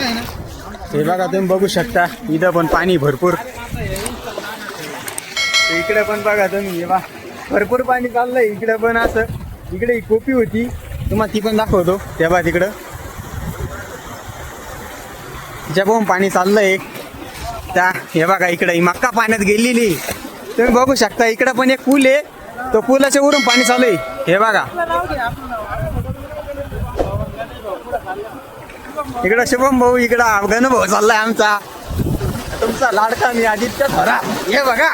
हे बघा तुम्ही बघू शकता इथं पण पाणी भरपूर. इकडे पण बघा तुम्ही हे बा भरपूर पाणी चाललंय. इकडे पण असं इकडे ही कोपी होती. तुम्हाला ती पण दाखवतो तेव्हा तिकडं. तिच्या पण पाणी चाललंय. त्या हे बघा इकडे ही मक्का पाण्यात गेलेली. तुम्ही बघू शकता इकडे पण एक पूल आहे. तो पुलाच्या वरून पाणी चालू आहे हे बघा. इकडं शुभम भाऊ इकडं अफगाण भाऊ चाललाय आमचा. तुमचा लाडका मी आदित्य थोरा. हे बघा.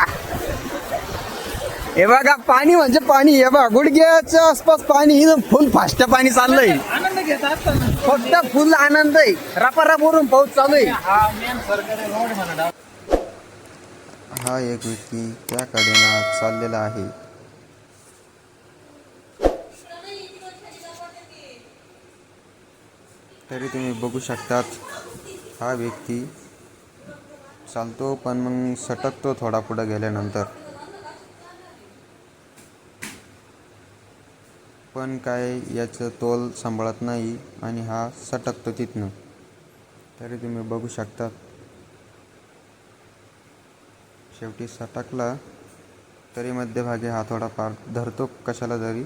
हे बघा पाणी म्हणजे पाणी. हे बघा गुडघ्याच्या आसपास पाणी फुल फास्ट पाणी चाललंय. आनंद घेत असताना फक्त फुल आनंद आहे. रपारप वरून पाऊस चालू आहे. हा हा एक व्यक्ती त्या कडेला चाललेला आहे. तरी तुम्ही बघू शकतात. हा व्यक्ती चालतो पण मग सटकतो थोडा पुढं गेल्यानंतर. पण काय याचं तोल सांभाळत नाही आणि हा सटकतो तिथनं. तरी तुम्ही बघू शकतात. शेवटी सटकला तरी मध्यभागी हा थोडा पार धरतो कशाला तरी.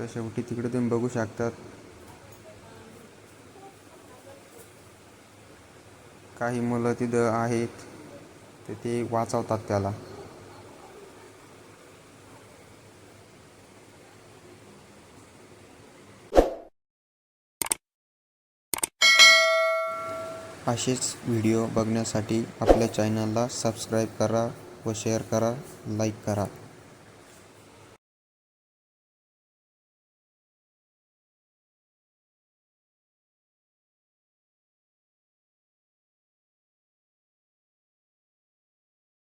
तर शेवटी तिकडे तुम्ही बघू शकतात. काही मुलं तिथं आहेत तर ते वाचवतात त्याला. असेच व्हिडिओ बघण्यासाठी आपल्या चॅनलला सबस्क्राईब करा व शेअर करा लाईक करा.